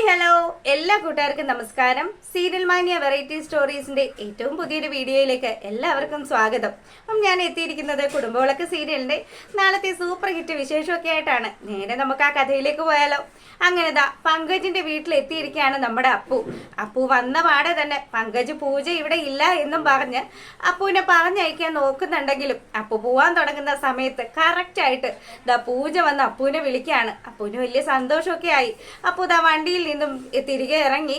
Hi hello. എല്ലാ കൂട്ടുകാർക്കും നമസ്കാരം. സീരിയൽ മാനിയ വെറൈറ്റി സ്റ്റോറീസിന്റെ ഏറ്റവും പുതിയൊരു വീഡിയോയിലേക്ക് എല്ലാവർക്കും സ്വാഗതം. അപ്പം ഞാൻ എത്തിയിരിക്കുന്നത് കുടുംബവിളക്ക് സീരിയലിന്റെ നാളത്തെ സൂപ്പർ ഹിറ്റ് വിശേഷമൊക്കെ ആയിട്ടാണ്. നേരെ നമുക്ക് ആ കഥയിലേക്ക് പോയാലോ. അങ്ങനെ ദാ പങ്കജിന്റെ വീട്ടിൽ എത്തിയിരിക്കുകയാണ് നമ്മുടെ അപ്പു. അപ്പു വന്ന പാടെ തന്നെ പങ്കജ് പൂജ ഇവിടെ ഇല്ല എന്നും പറഞ്ഞ് അപ്പുവിനെ പറഞ്ഞയക്കാൻ നോക്കുന്നുണ്ടെങ്കിലും അപ്പു പോവാൻ തുടങ്ങുന്ന സമയത്ത് കറക്റ്റ് ആയിട്ട് ദാ പൂജ വന്ന് അപ്പുവിനെ വിളിക്കുകയാണ്. അപ്പുവിന് വലിയ സന്തോഷമൊക്കെ ആയി. അപ്പു ദാ വണ്ടിയിൽ നിന്നും തിരികെ ഇറങ്ങി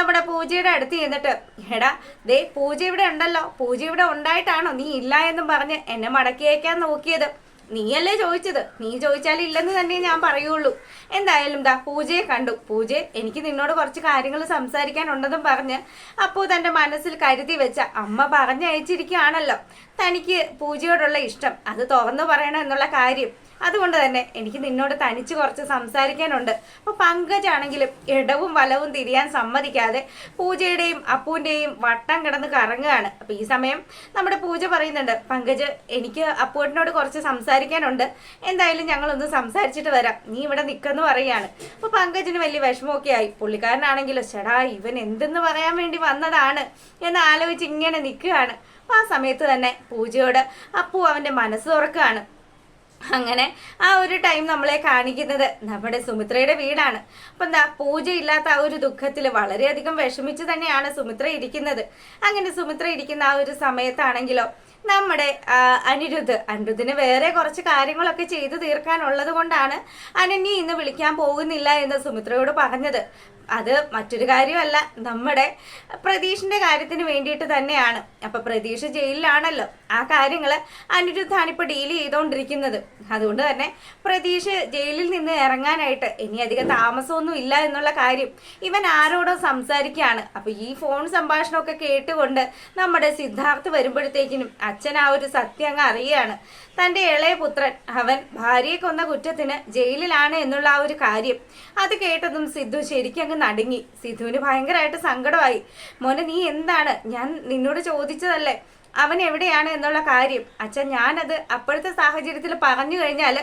നമ്മുടെ പൂജയുടെ അടുത്ത് ചെന്നിട്ട് എടാ ദേ പൂജ ഇവിടെ ഉണ്ടല്ലോ. പൂജ ഇവിടെ ഉണ്ടായിട്ടാണോ നീ ഇല്ല എന്നും പറഞ്ഞ് എന്നെ മടക്കി അയക്കാൻ നോക്കിയത്. നീയല്ലേ ചോദിച്ചത്? നീ ചോദിച്ചാൽ ഇല്ലെന്ന് തന്നെ ഞാൻ പറയുള്ളൂ. എന്തായാലും ദാ പൂജയെ കണ്ടു. പൂജ എനിക്ക് നിന്നോട് കുറച്ച് കാര്യങ്ങൾ സംസാരിക്കാനുണ്ടെന്നും പറഞ്ഞ് അപ്പോൾ തന്റെ മനസ്സിൽ കരുതി വെച്ച അമ്മ പറഞ്ഞയച്ചിരിക്കുകയാണല്ലോ. തനിക്ക് പൂജയോടുള്ള ഇഷ്ടം. അത് തുറന്നു പറയണം എന്നുള്ള കാര്യം. അതുകൊണ്ട് തന്നെ എനിക്ക് നിന്നോട് തനിച്ച് കുറച്ച് സംസാരിക്കാനുണ്ട്. അപ്പോൾ പങ്കജാണെങ്കിലും ഇടവും വലവും തിരിയാൻ സമ്മതിക്കാതെ പൂജയുടെയും അപ്പുവിന്റെയും വട്ടം കിടന്ന് കറങ്ങുകയാണ്. അപ്പോൾ ഈ സമയം നമ്മുടെ പൂജ പറയുന്നുണ്ട് പങ്കജ് എനിക്ക് അപ്പുവിനോട് കുറച്ച് സംസാരിക്കാനുണ്ട്. എന്തായാലും ഞങ്ങളൊന്ന് സംസാരിച്ചിട്ട് വരാം. നീ ഇവിടെ നിൽക്കെന്ന് പറയുകയാണ്. അപ്പോൾ പങ്കജിന് വലിയ വിഷമമൊക്കെ ആയി. പുള്ളിക്കാരനാണെങ്കിലും ചേടാ ഇവൻ എന്തെന്ന് പറയാൻ വേണ്ടി വന്നതാണ്? എന്ന് ആലോചിച്ച് ഇങ്ങനെ നിൽക്കുകയാണ്. ആ സമയത്ത് തന്നെ പൂജയോട് അപ്പു അവന്റെ മനസ്സ് തുറക്കുകയാണ്. അങ്ങനെ ആ ഒരു ടൈം നമ്മളെ കാണിക്കുന്നത് നമ്മുടെ സുമിത്രയുടെ വീടാണ്. അപ്പൊ എന്താ പൂജ ഇല്ലാത്ത ആ ഒരു ദുഃഖത്തിൽ വളരെയധികം വിഷമിച്ച് തന്നെയാണ് സുമിത്ര ഇരിക്കുന്നത്. അങ്ങനെ സുമിത്ര ഇരിക്കുന്ന ആ ഒരു സമയത്താണെങ്കിലോ നമ്മുടെ അനിരുദ്ധ് അനിരുദ്ധിന് വേറെ കുറച്ച് കാര്യങ്ങളൊക്കെ ചെയ്തു തീർക്കാനുള്ളത് കൊണ്ടാണ് അനന്യ ഇന്ന് വിളിക്കാൻ പോകുന്നില്ല എന്ന് സുമിത്രയോട് പറഞ്ഞത്. അത് മറ്റൊരു കാര്യമല്ല. നമ്മുടെ പ്രതീഷിന്റെ കാര്യത്തിന് വേണ്ടിയിട്ട് തന്നെയാണ്. അപ്പൊ പ്രതീഷ് ജയിലിലാണല്ലോ. ആ കാര്യങ്ങൾ അനിരുദ്ധാണ് ഇപ്പൊ ഡീൽ ചെയ്തുകൊണ്ടിരിക്കുന്നത് അതുകൊണ്ട് തന്നെ പ്രതീഷ് ജയിലിൽ നിന്ന് ഇറങ്ങാനായിട്ട് ഇനി അധികം താമസമൊന്നും ഇല്ല എന്നുള്ള കാര്യം ഇവൻ ആരോടോ സംസാരിക്കുകയാണ്. അപ്പൊ ഈ ഫോൺ സംഭാഷണമൊക്കെ കേട്ടുകൊണ്ട് നമ്മുടെ സിദ്ധാർത്ഥ് വരുമ്പോഴത്തേക്കിനും അച്ഛൻ ആ ഒരു സത്യം അങ്ങ് അറിയുകയാണ്. തന്റെ ഇളയ പുത്രൻ അവൻ ഭാര്യയെ കൊന്ന കുറ്റത്തിന് ജയിലിലാണ് എന്നുള്ള ആ ഒരു കാര്യം. അത് കേട്ടതും സിദ്ധു ശരിക്കും അങ്ങ് നടുങ്ങി. സിധുവിന് ഭയങ്കരമായിട്ട് സങ്കടമായി. മോനെ നീ എന്താണ്? ഞാൻ നിന്നോട് ചോദിച്ചതല്ലേ? അവൻ എവിടെയാണ് എന്നുള്ള കാര്യം. അച്ഛൻ ഞാനത് അപ്പോഴത്തെ സാഹചര്യത്തിൽ പറഞ്ഞു കഴിഞ്ഞാൽ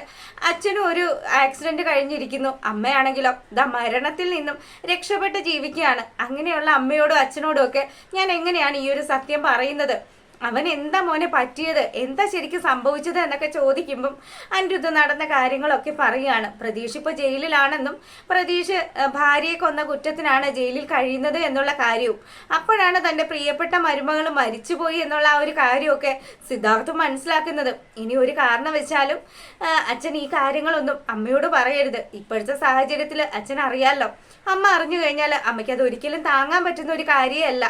അച്ഛനും ഒരു ആക്സിഡന്റ് കഴിഞ്ഞിരിക്കുന്നു. അമ്മയാണെങ്കിലോ ദാ മരണത്തിൽ നിന്നും രക്ഷപ്പെട്ട് ജീവിക്കുകയാണ്. അങ്ങനെയുള്ള അമ്മയോടും അച്ഛനോടും ഒക്കെ ഞാൻ എങ്ങനെയാണ് ഈ ഒരു സത്യം പറയുന്നത്? അവൻ എന്താ മോനെ പറ്റിയത്? എന്താ ശരിക്കും സംഭവിച്ചത് എന്നൊക്കെ ചോദിക്കുമ്പം അനിരുദ്ധ നടന്ന കാര്യങ്ങളൊക്കെ പറയുകയാണ്. പ്രതീഷ് ഇപ്പോൾ ജയിലിലാണെന്നും പ്രതീഷ് ഭാര്യയെ കൊന്ന കുറ്റത്തിനാണ് ജയിലിൽ കഴിയുന്നത് എന്നുള്ള കാര്യവും അപ്പോഴാണ് തന്റെ പ്രിയപ്പെട്ട മരുമകൾ മരിച്ചുപോയി എന്നുള്ള ആ ഒരു കാര്യമൊക്കെ സിദ്ധാർത്ഥ് മനസ്സിലാക്കുന്നത്. ഇനി ഒരു കാരണം വെച്ചാലും അച്ഛൻ ഈ കാര്യങ്ങളൊന്നും അമ്മയോട് പറയരുത്. ഇപ്പോഴത്തെ സാഹചര്യത്തിൽ അച്ഛൻ അറിയാമല്ലോ അമ്മ അറിഞ്ഞു കഴിഞ്ഞാൽ അമ്മയ്ക്ക് അത് ഒരിക്കലും താങ്ങാൻ പറ്റുന്ന ഒരു കാര്യമല്ല.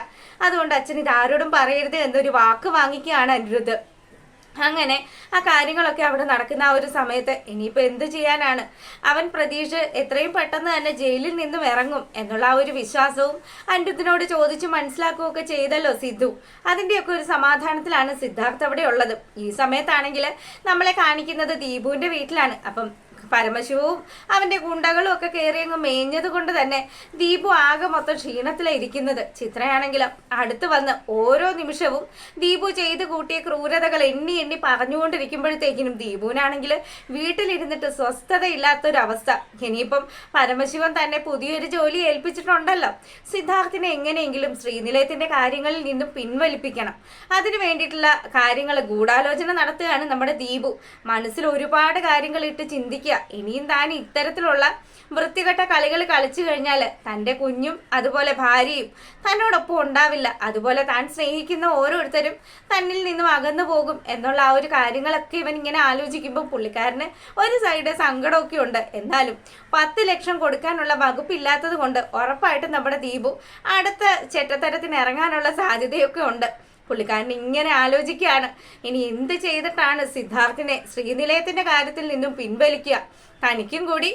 അതുകൊണ്ട് അച്ഛൻ ഇത് ആരോടും പറയരുത് എന്നൊരു വാക്ക് വാങ്ങിക്കുകയാണ് അനിരുദ്ധ്. അങ്ങനെ ആ കാര്യങ്ങളൊക്കെ അവിടെ നടക്കുന്ന ആ ഒരു സമയത്ത് ഇനിയിപ്പോൾ എന്ത് ചെയ്യാനാണ്? അവൻ പ്രതീക്ഷ എത്രയും പെട്ടെന്ന് തന്നെ ജയിലിൽ നിന്നും ഇറങ്ങും എന്നുള്ള ആ ഒരു വിശ്വാസവും അനിരുദ്ധിനോട് ചോദിച്ച് മനസ്സിലാക്കുകയൊക്കെ ചെയ്തല്ലോ സിദ്ധു. അതിന്റെയൊക്കെ ഒരു സമാധാനത്തിലാണ് സിദ്ധാർത്ഥ് അവിടെ ഉള്ളത്. ഈ സമയത്താണെങ്കിൽ നമ്മളെ കാണിക്കുന്നത് ദീപുവിന്റെ വീട്ടിലാണ്. അപ്പം പരമശിവവും അവന്റെ ഗുണ്ടകളും ഒക്കെ കയറി അങ്ങ് മേഞ്ഞത് കൊണ്ട് തന്നെ ദീപു ആകെ മൊത്തം ക്ഷീണത്തിലാണ് ഇരിക്കുന്നത്. ചിത്രയാണെങ്കിലും അടുത്ത് വന്ന് ഓരോ നിമിഷവും ദീപു ചെയ്ത് കൂട്ടിയ ക്രൂരതകൾ എണ്ണി എണ്ണി പറഞ്ഞുകൊണ്ടിരിക്കുമ്പോഴത്തേക്കിനും ദീപുവിനാണെങ്കിൽ വീട്ടിലിരുന്നിട്ട് സ്വസ്ഥതയില്ലാത്തൊരവസ്ഥ. ഇനിയിപ്പം പരമശിവൻ തന്നെ പുതിയൊരു ജോലി ഏൽപ്പിച്ചിട്ടുണ്ടല്ലോ. സിദ്ധാർത്ഥിനെ എങ്ങനെയെങ്കിലും ശ്രീനിലയത്തിന്റെ കാര്യങ്ങളിൽ നിന്നും പിൻവലിപ്പിക്കണം. അതിനു വേണ്ടിയിട്ടുള്ള കാര്യങ്ങൾ ഗൂഢാലോചന നടത്തുകയാണ് നമ്മുടെ ദീപു. മനസ്സിൽ ഒരുപാട് കാര്യങ്ങൾ ഇട്ട് ചിന്തിക്കുക. ഇനിയും താൻ ഇത്തരത്തിലുള്ള വൃത്തികെട്ട കളികൾ കളിച്ചു കഴിഞ്ഞാൽ തന്റെ കുഞ്ഞും അതുപോലെ ഭാര്യയും തന്നോടൊപ്പം ഉണ്ടാവില്ല. അതുപോലെ താൻ സ്നേഹിക്കുന്ന ഓരോരുത്തരും തന്നിൽ നിന്നും അകന്നു പോകും എന്നുള്ള ആ ഒരു കാര്യങ്ങളൊക്കെ ഇവൻ ഇങ്ങനെ ആലോചിക്കുമ്പോൾ പുള്ളിക്കാരന് ഒരു സൈഡ് സങ്കടമൊക്കെ ഉണ്ട്. എന്നാലും പത്ത് ലക്ഷം കൊടുക്കാനുള്ള വകുപ്പില്ലാത്തത് കൊണ്ട് ഉറപ്പായിട്ടും നമ്മുടെ ദീപു അടുത്ത ചെറ്റത്തരത്തിന് ഇറങ്ങാനുള്ള സാധ്യതയൊക്കെ ഉണ്ട്. പുള്ളിക്കാരൻ ഇങ്ങനെ ആലോചിക്കുകയാണ്. ഇനി എന്ത് ചെയ്തിട്ടാണ് സിദ്ധാർത്ഥിനെ ശ്രീനിലയത്തിന്റെ കാര്യത്തിൽ നിന്നും പിൻവലിക്കുക? തനിക്കും കൂടി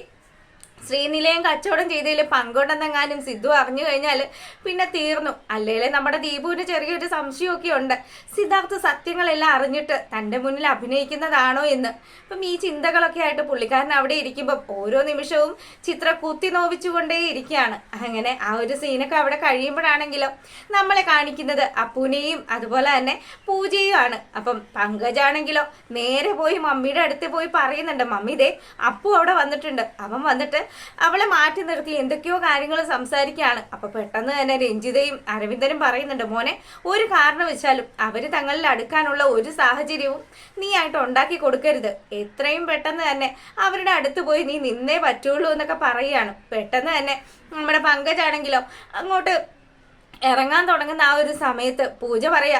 ശ്രീനിലയം കച്ചവടം ചെയ്തതിൽ പങ്കുണ്ടെന്നെങ്ങാനും സിദ്ധു അറിഞ്ഞു കഴിഞ്ഞാൽ പിന്നെ തീർന്നു. അല്ലേലെ നമ്മുടെ ദീപുവിന് ചെറിയൊരു സംശയമൊക്കെ ഉണ്ട് സിദ്ധാർത്ഥ് സത്യങ്ങളെല്ലാം അറിഞ്ഞിട്ട് തന്റെ മുന്നിൽ അഭിനയിക്കുന്നതാണോ എന്ന്. അപ്പം ഈ ചിന്തകളൊക്കെ ആയിട്ട് പുള്ളിക്കാരൻ അവിടെ ഇരിക്കുമ്പം ഓരോ നിമിഷവും ചിത്ര കുത്തി നോവിച്ചുകൊണ്ടേ ഇരിക്കുകയാണ്. അങ്ങനെ ആ ഒരു സീനൊക്കെ അവിടെ കഴിയുമ്പോഴാണെങ്കിലും നമ്മളെ കാണിക്കുന്നത് അപ്പൂനെയും അതുപോലെ തന്നെ പൂജയുമാണ്. അപ്പം പങ്കജാണെങ്കിലോ നേരെ പോയി മമ്മിയുടെ അടുത്ത് പോയി പറയുന്നുണ്ട്. മമ്മി ദേ അപ്പു അവിടെ വന്നിട്ടുണ്ട്. അവൻ വന്നിട്ട് അവളെ മാറ്റി നിർത്തി എന്തൊക്കെയോ കാര്യങ്ങൾ സംസാരിക്കുകയാണ്. അപ്പൊ പെട്ടെന്ന് തന്നെ രഞ്ജിതയും അരവിന്ദനും പറയുന്നുണ്ട് മോനെ ഒരു കാരണം വെച്ചാലും അവർ തങ്ങളിൽ അടുക്കാനുള്ള ഒരു സാഹചര്യവും നീ ആയിട്ട് ഉണ്ടാക്കി കൊടുക്കരുത്. എത്രയും പെട്ടെന്ന് തന്നെ അവരുടെ അടുത്ത് പോയി നീ നിന്നേ പറ്റുള്ളൂ എന്നൊക്കെ പറയുകയാണ്. പെട്ടെന്ന് തന്നെ നമ്മുടെ പങ്കജാണെങ്കിലോ അങ്ങോട്ട് ഇറങ്ങാൻ തുടങ്ങുന്ന ആ ഒരു സമയത്ത് പൂജ പറയാ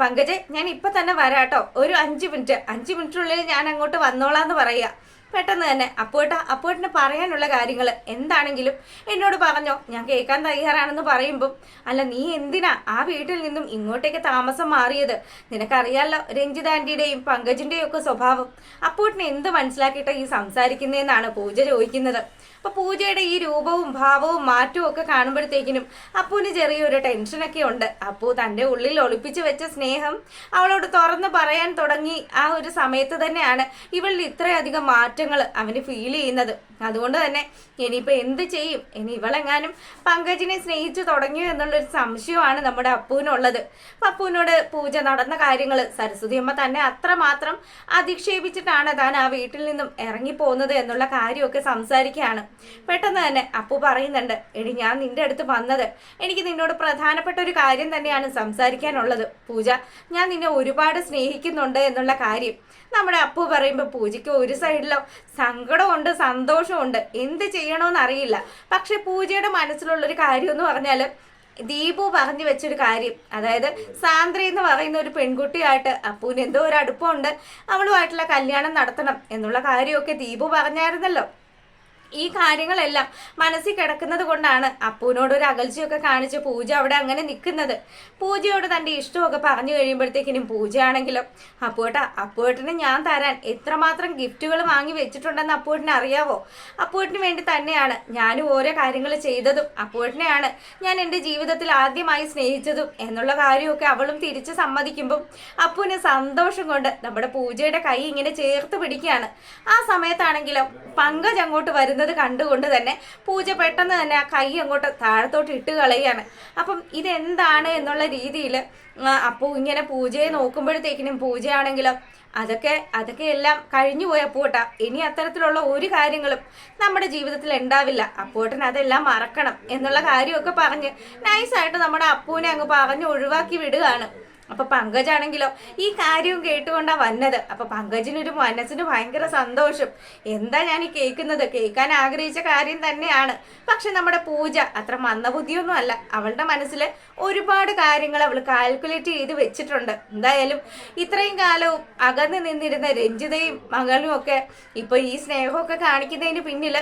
പങ്കജ് ഞാൻ ഇപ്പൊ തന്നെ വരാട്ടോ. ഒരു അഞ്ച് മിനിറ്റ്. അഞ്ച് മിനിറ്റിനുള്ളിൽ ഞാൻ അങ്ങോട്ട് വന്നോളാന്ന് പറയാ. പെട്ടെന്ന് തന്നെ. അപ്പോട്ട അപ്പോട്ടിന് പറയാനുള്ള കാര്യങ്ങൾ എന്താണെങ്കിലും എന്നോട് പറഞ്ഞോ. ഞാൻ കേൾക്കാൻ തയ്യാറാണെന്ന് പറയുമ്പം അല്ല നീ എന്തിനാ ആ വീട്ടിൽ നിന്നും ഇങ്ങോട്ടേക്ക് താമസം മാറിയത്? നിനക്കറിയാലോ രഞ്ജിത ആന്റിയുടെയും പങ്കജിന്റെയും ഒക്കെ സ്വഭാവം. അപ്പോട്ടിന് എന്ത് മനസ്സിലാക്കിയിട്ട് ഈ സംസാരിക്കുന്നതെന്നാണ് പൂജ ചോദിക്കുന്നത്. അപ്പൊ പൂജയുടെ ഈ രൂപവും ഭാവവും മാറ്റവും ഒക്കെ കാണുമ്പോഴത്തേക്കിനും അപ്പുവിന് ചെറിയൊരു ടെൻഷനൊക്കെ ഉണ്ട്. അപ്പു തന്റെ ഉള്ളിൽ ഒളിപ്പിച്ചു വെച്ച സ്നേഹം അവളോട് തുറന്നു പറയാൻ തുടങ്ങി. ആ ഒരു സമയത്ത് തന്നെയാണ് ഇവളിൽ ഇത്രയധികം മാറ്റങ്ങൾ അവന് ഫീൽ ചെയ്യുന്നത്. അതുകൊണ്ട് തന്നെ ഇനിയിപ്പോ എന്ത് ചെയ്യും? ഇനി ഇവളെങ്ങാനും പങ്കജിനെ സ്നേഹിച്ചു തുടങ്ങിയോ എന്നുള്ളൊരു സംശയമാണ് നമ്മുടെ അപ്പുവിനുള്ളത്. അപ്പൊ അപ്പുവിനോട് പൂജ നടന്ന കാര്യങ്ങൾ സരസ്വതി അമ്മ തന്നെ അത്രമാത്രം അധിക്ഷേപിച്ചിട്ടാണ് താൻ ആ വീട്ടിൽ നിന്നും ഇറങ്ങിപ്പോകുന്നത് എന്നുള്ള കാര്യമൊക്കെ സംസാരിക്കുകയാണ്. പെട്ടെന്ന് തന്നെ അപ്പു പറയുന്നുണ്ട് എടി ഞാൻ നിന്റെ അടുത്ത് വന്നത് എനിക്ക് നിന്നോട് പ്രധാനപ്പെട്ട ഒരു കാര്യം തന്നെയാണ് സംസാരിക്കാനുള്ളത്. പൂജ ഞാൻ നിന്നെ ഒരുപാട് സ്നേഹിക്കുന്നുണ്ട് എന്നുള്ള കാര്യം. നമ്മുടെ അപ്പു പറയുമ്പോൾ പൂജയ്ക്ക് ഒരു സൈഡിലോ സങ്കടമുണ്ട് സന്തോഷമുണ്ട്. എന്ത് ചെയ്യണമെന്ന് അറിയില്ല. പക്ഷെ പൂജയുടെ മനസ്സിലുള്ളൊരു കാര്യം എന്ന് പറഞ്ഞാൽ ദീപു പറഞ്ഞു വെച്ചൊരു കാര്യം. അതായത് സാന്ദ്ര എന്ന് പറയുന്ന ഒരു പെൺകുട്ടിയായിട്ട് അപ്പൂന് എന്തോ ഒരു അടുപ്പമുണ്ട്. അവളുമായിട്ടുള്ള കല്യാണം നടത്തണം എന്നുള്ള കാര്യമൊക്കെ ദീപു പറഞ്ഞായിരുന്നല്ലോ. ഈ കാര്യങ്ങളെല്ലാം മനസ്സിൽ കിടക്കുന്നത് കൊണ്ടാണ് അപ്പൂനോട് ഒരു അകൽച്ചയൊക്കെ കാണിച്ച് പൂജ അവിടെ അങ്ങനെ നിൽക്കുന്നത്. പൂജയോട് തന്റെ ഇഷ്ടമൊക്കെ പറഞ്ഞു കഴിയുമ്പോഴത്തേക്കിനും പൂജയാണെങ്കിലോ അപ്പൂട്ട അപ്പൂട്ടിന് ഞാൻ തരാൻ എത്രമാത്രം ഗിഫ്റ്റുകൾ വാങ്ങി വെച്ചിട്ടുണ്ടെന്ന് അപ്പൂട്ടിന് അറിയാവോ? അപ്പൂട്ടിന് വേണ്ടി തന്നെയാണ് ഞാനും ഓരോ കാര്യങ്ങൾ ചെയ്തതും. അപ്പൂട്ടിനെയാണ് ഞാൻ എന്റെ ജീവിതത്തിൽ ആദ്യമായി സ്നേഹിച്ചതും. എന്നുള്ള കാര്യമൊക്കെ അവളും തിരിച്ച് സമ്മതിക്കുമ്പം അപ്പൂന് സന്തോഷം കൊണ്ട് നമ്മുടെ പൂജയുടെ കൈ ഇങ്ങനെ ചേർത്ത് പിടിക്കുകയാണ്. ആ സമയത്താണെങ്കിലും പങ്കജ് അങ്ങോട്ട് വരുന്നത് കണ്ടുകൊണ്ട് തന്നെ പൂജ പെട്ടെന്ന് തന്നെ ആ കൈ അങ്ങോട്ട് താഴത്തോട്ട് ഇട്ട് കളയാണ് അപ്പം ഇതെന്താണ് എന്നുള്ള രീതിയിൽ അപ്പോൾ ഇങ്ങനെ പൂജയെ നോക്കുമ്പോഴത്തേക്കിനും പൂജയാണെങ്കിലും അതൊക്കെ അതൊക്കെ എല്ലാം കഴിഞ്ഞു പോയ അപ്പൂട്ട ഇനി അത്തരത്തിലുള്ള ഒരു കാര്യങ്ങളും നമ്മുടെ ജീവിതത്തിൽ ഉണ്ടാവില്ല. അപ്പൂട്ടൻ അതെല്ലാം മറക്കണം എന്നുള്ള കാര്യമൊക്കെ പറഞ്ഞ് നൈസായിട്ട് നമ്മുടെ അപ്പൂനെ അങ്ങ് പറഞ്ഞ് ഒഴിവാക്കി വിടുകയാണ്. അപ്പൊ പങ്കജാണെങ്കിലോ ഈ കാര്യവും കേട്ടുകൊണ്ടാ വന്നത്. അപ്പൊ പങ്കജിനൊരു മനസ്സിന് ഭയങ്കര സന്തോഷം. എന്താ ഞാൻ ഈ കേൾക്കുന്നത്? കേൾക്കാൻ ആഗ്രഹിച്ച കാര്യം തന്നെയാണ്. പക്ഷെ നമ്മുടെ പൂജ അത്ര മന്ദബുദ്ധിയൊന്നും അല്ല. അവളുടെ മനസ്സിൽ ഒരുപാട് കാര്യങ്ങൾ അവൾ കാൽക്കുലേറ്റ് ചെയ്ത് വെച്ചിട്ടുണ്ട്. എന്തായാലും ഇത്രയും കാലവും അകന്ന് നിന്നിരുന്ന രഞ്ജിതയും മകളും ഒക്കെ ഇപ്പൊ ഈ സ്നേഹമൊക്കെ കാണിക്കുന്നതിന് പിന്നിൽ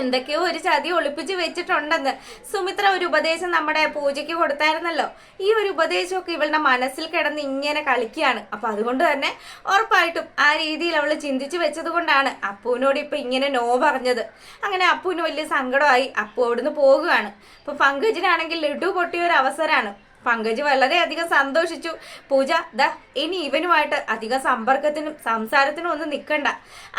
എന്തൊക്കെയോ ഒരു ചതി ഒളിപ്പിച്ച് വെച്ചിട്ടുണ്ടെന്ന് സുമിത്ര ഒരു ഉപദേശം നമ്മുടെ പൂജയ്ക്ക് കൊടുത്തായിരുന്നല്ലോ. ഈ ഒരു ഉപദേശമൊക്കെ ഇവളുടെ മനസ്സിൽ കിടന്ന് ഇങ്ങനെ കളിക്കുകയാണ്. അപ്പൊ അതുകൊണ്ട് തന്നെ ഉറപ്പായിട്ടും ആ രീതിയിൽ അവൾ ചിന്തിച്ചു വെച്ചത് കൊണ്ടാണ് അപ്പുവിനോട് ഇപ്പൊ ഇങ്ങനെ നോ പറഞ്ഞത്. അങ്ങനെ അപ്പുവിന് വലിയ സങ്കടമായി. അപ്പു അവിടുന്ന് പോകുകയാണ് അപ്പൊ പങ്കജിനാണെങ്കിൽ ലഡു പൊട്ടിയ ഒരു അവസരമാണ്. പങ്കജ് വളരെയധികം സന്തോഷിച്ചു. പൂജ ദാ ഇനി ഇവനുമായിട്ട് അധികം സമ്പർക്കത്തിനും സംസാരത്തിനും ഒന്നും നിൽക്കണ്ട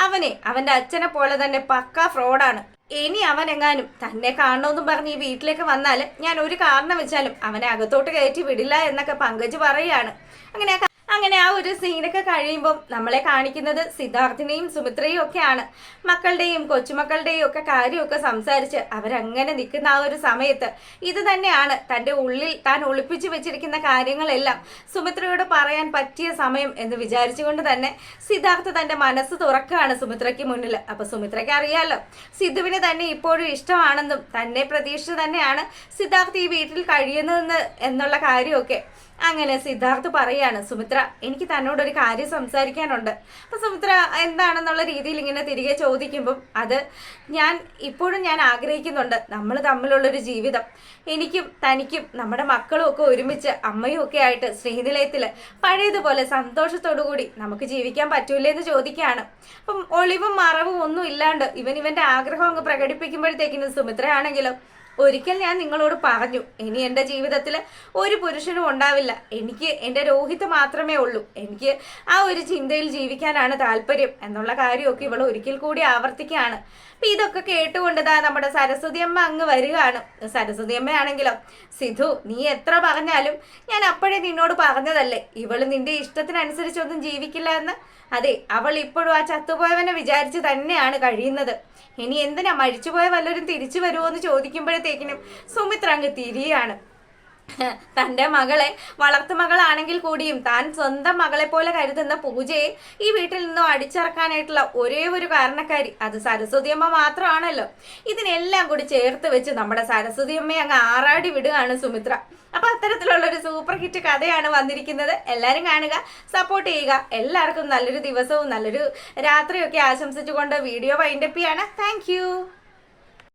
അവനെ അവന്റെ അച്ഛനെ പോലെ തന്നെ പക്ക ഫ്രോഡാണ് ഇനി അവൻ എങ്ങാനും തന്നെ കാണണമെന്നും പറഞ്ഞ് ഈ വീട്ടിലേക്ക് വന്നാൽ ഞാൻ ഒരു കാരണം വെച്ചാലും അവനെ അകത്തോട്ട് കയറ്റി വിടില്ല എന്നൊക്കെ പങ്കജ് പറയാണ് അങ്ങനെ ആ അങ്ങനെ ആ ഒരു സീനൊക്കെ കഴിയുമ്പോൾ നമ്മളെ കാണിക്കുന്നത് സിദ്ധാർത്ഥിനെയും സുമിത്രയും ഒക്കെയാണ്. മക്കളുടെയും കൊച്ചുമക്കളുടെയും ഒക്കെ കാര്യമൊക്കെ സംസാരിച്ച് അവരങ്ങനെ നിൽക്കുന്ന ആ ഒരു സമയത്ത് ഇത് തന്നെയാണ് തന്റെ ഉള്ളിൽ താൻ ഒളിപ്പിച്ചു വെച്ചിരിക്കുന്ന കാര്യങ്ങളെല്ലാം സുമിത്രയോട് പറയാൻ പറ്റിയ സമയം എന്ന് വിചാരിച്ചുകൊണ്ട് തന്നെ സിദ്ധാർത്ഥ തന്റെ മനസ്സ് തുറക്കുകയാണ് സുമിത്രയ്ക്ക് മുന്നിൽ. അപ്പൊ സുമിത്രയ്ക്ക് അറിയാലോ സിദ്ധുവിന് തന്നെ ഇപ്പോഴും ഇഷ്ടമാണെന്നും തന്നെ പ്രതീക്ഷിച്ച് തന്നെയാണ് സിദ്ധാർത്ഥ് ഈ വീട്ടിൽ കഴിയുന്നതെന്ന് എന്നുള്ള കാര്യമൊക്കെ അങ്ങനെ സിദ്ധാർത്ഥ് പറയാണ് സുമിത്ര എനിക്ക് തന്നോട് ഒരു കാര്യം സംസാരിക്കാനുണ്ട്. അപ്പൊ സുമിത്ര എന്താണെന്നുള്ള രീതിയിൽ ഇങ്ങനെ തിരികെ ചോദിക്കുമ്പം അത് ഞാൻ ഇപ്പോഴും ഞാൻ ആഗ്രഹിക്കുന്നുണ്ട്. നമ്മൾ തമ്മിലുള്ളൊരു ജീവിതം. എനിക്കും തനിക്കും നമ്മുടെ മക്കളും ഒക്കെ ഒരുമിച്ച് അമ്മയും ഒക്കെ ആയിട്ട് സ്നേഹനിലയത്തിൽ പഴയതുപോലെ കൂടി നമുക്ക് ജീവിക്കാൻ പറ്റൂലേ എന്ന് ചോദിക്കുകയാണ്. അപ്പം ഒളിവും മറവും ഒന്നും ഇല്ലാണ്ട് ഇവൻ ഇവന്റെ ആഗ്രഹം അങ്ങ് പ്രകടിപ്പിക്കുമ്പോഴത്തേക്കിനും സുമിത്രയാണെങ്കിലും ഒരിക്കൽ ഞാൻ നിങ്ങളോട് പറഞ്ഞു ഇനി എന്റെ ജീവിതത്തിൽ ഒരു പുരുഷനും ഉണ്ടാവില്ല. എനിക്ക് എന്റെ രോഹിത് മാത്രമേ ഉള്ളൂ. എനിക്ക് ആ ഒരു ചിന്തയിൽ ജീവിക്കാനാണ് താല്പര്യം. എന്നുള്ള കാര്യമൊക്കെ ഇവൾ ഒരിക്കൽ കൂടി ആവർത്തിക്കുകയാണ്. അപ്പൊ ഇതൊക്കെ കേട്ടുകൊണ്ടതാ നമ്മുടെ സരസ്വതി അമ്മ അങ്ങ് വരികയാണ്. സരസ്വതി അമ്മയാണെങ്കിലോ സിധു നീ എത്ര പറഞ്ഞാലും ഞാൻ അപ്പോഴേ നിന്നോട് പറഞ്ഞതല്ലേ. ഇവൾ നിന്റെ ഇഷ്ടത്തിനനുസരിച്ചൊന്നും ജീവിക്കില്ല എന്ന്. അതെ അവൾ ഇപ്പോഴും ആ ചത്തുപോയവനെ വിചാരിച്ച് തന്നെയാണ് കഴിയുന്നത്. ഇനി എന്തിനാ മരിച്ചുപോയ വല്ലവരും തിരിച്ചു വരുമോ എന്ന് ചോദിക്കുമ്പോഴത്തേക്കിനും സുമിത്ര അങ്ങ് തിരിയാണ്. തന്റെ മകളെ വളർത്തു മകളാണെങ്കിൽ കൂടിയും താൻ സ്വന്തം മകളെ പോലെ കരുതുന്ന പൂജയെ ഈ വീട്ടിൽ നിന്നും അടിച്ചിറക്കാനായിട്ടുള്ള ഒരേ ഒരു കാരണക്കാരി അത് സരസ്വതി അമ്മ മാത്രമാണല്ലോ. ഇതിനെല്ലാം കൂടി ചേർത്ത് വെച്ച് നമ്മുടെ സരസ്വതി അമ്മയെ അങ്ങ് ആറാടി വിടുകയാണ് സുമിത്ര. അപ്പൊ അത്തരത്തിലുള്ള ഒരു സൂപ്പർ ഹിറ്റ് കഥയാണ് വന്നിരിക്കുന്നത്. എല്ലാവരും കാണുക സപ്പോർട്ട് ചെയ്യുക. എല്ലാവർക്കും നല്ലൊരു ദിവസവും നല്ലൊരു രാത്രിയൊക്കെ ആശംസിച്ചുകൊണ്ട് വീഡിയോ വൈൻഡപ്പ് ചെയ്യാണ്. താങ്ക്